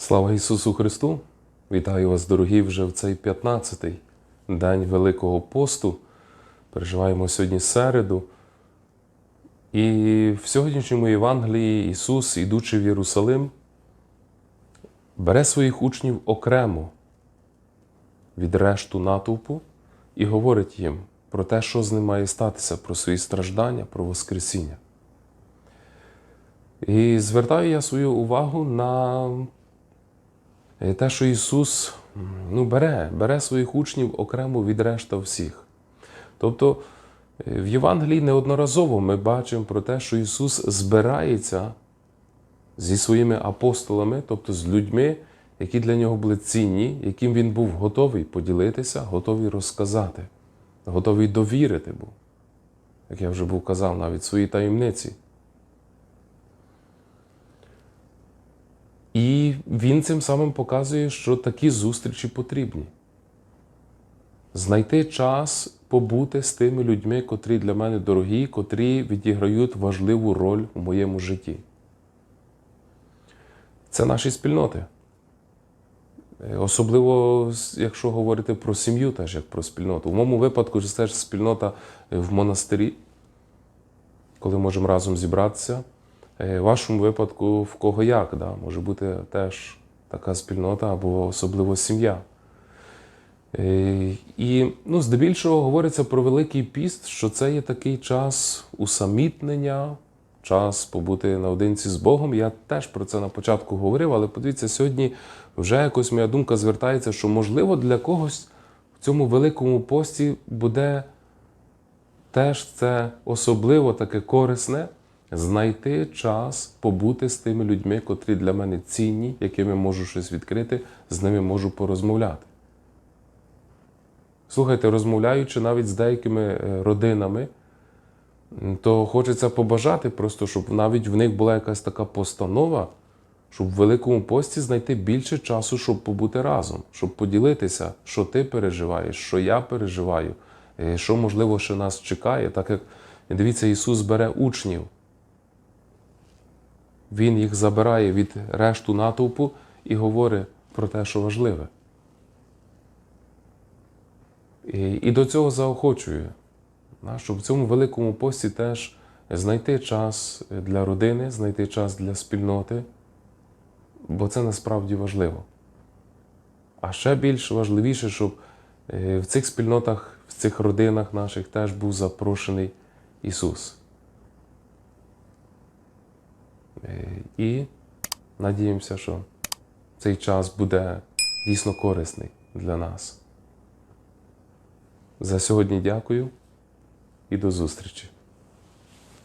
Слава Ісусу Христу! Вітаю вас, дорогі, вже в цей 15-й день Великого посту. Переживаємо сьогодні середу. І в сьогоднішньому Євангелії Ісус, ідучи в Єрусалим, бере своїх учнів окремо від решту натовпу і говорить їм про те, що з ним має статися, про свої страждання, про Воскресіння. І звертаю я свою увагу на те, що Ісус ну, бере, бере своїх учнів окремо від решта всіх. Тобто е, в Євангелії неодноразово ми бачимо про те, що Ісус збирається зі своїми апостолами, тобто з людьми, які для нього були цінні, яким він був готовий поділитися, готовий розказати, готовий довірити був, як я вже був казав, навіть свої таємниці. І він цим самим показує, що такі зустрічі потрібні. Знайти час побути з тими людьми, котрі для мене дорогі, котрі відіграють важливу роль у моєму житті. Це наші спільноти. Е, Особливо, якщо говорити про сім'ю, теж як про спільноту. У моєму випадку це теж спільнота е, в монастирі, коли можемо разом зібратися. Е, В вашому випадку, в кого як, да? може бути теж така спільнота або особливо сім'я. Е, І ну, здебільшого говориться про Великий піст, що це є такий час усамітнення, час побути наодинці з Богом. Я теж про це на початку говорив, але подивіться, сьогодні вже якось моя думка звертається, що можливо для когось в цьому великому пості буде теж це особливо таке корисне знайти час побути з тими людьми, котрі для мене цінні, якими можу щось відкрити, з ними можу порозмовляти. Слухайте, розмовляючи навіть з деякими е, родинами, то хочеться побажати просто, щоб навіть в них була якась така постанова, щоб в Великому пості знайти більше часу, щоб побути разом, щоб поділитися, що ти переживаєш, що я переживаю, е, що, можливо, ще нас чекає. Так як дивіться, Ісус бере учнів. Він їх забирає від решту натовпу і говорить про те, що важливе. І, і до цього заохочую, да, щоб в цьому великому пості теж знайти час для родини, знайти час для спільноти, бо це насправді важливо. А ще більш важливіше, щоб е, в цих спільнотах, в цих родинах наших теж був запрошений Ісус. І надіємося, що цей час буде дійсно корисний для нас. За сьогодні дякую і до зустрічі.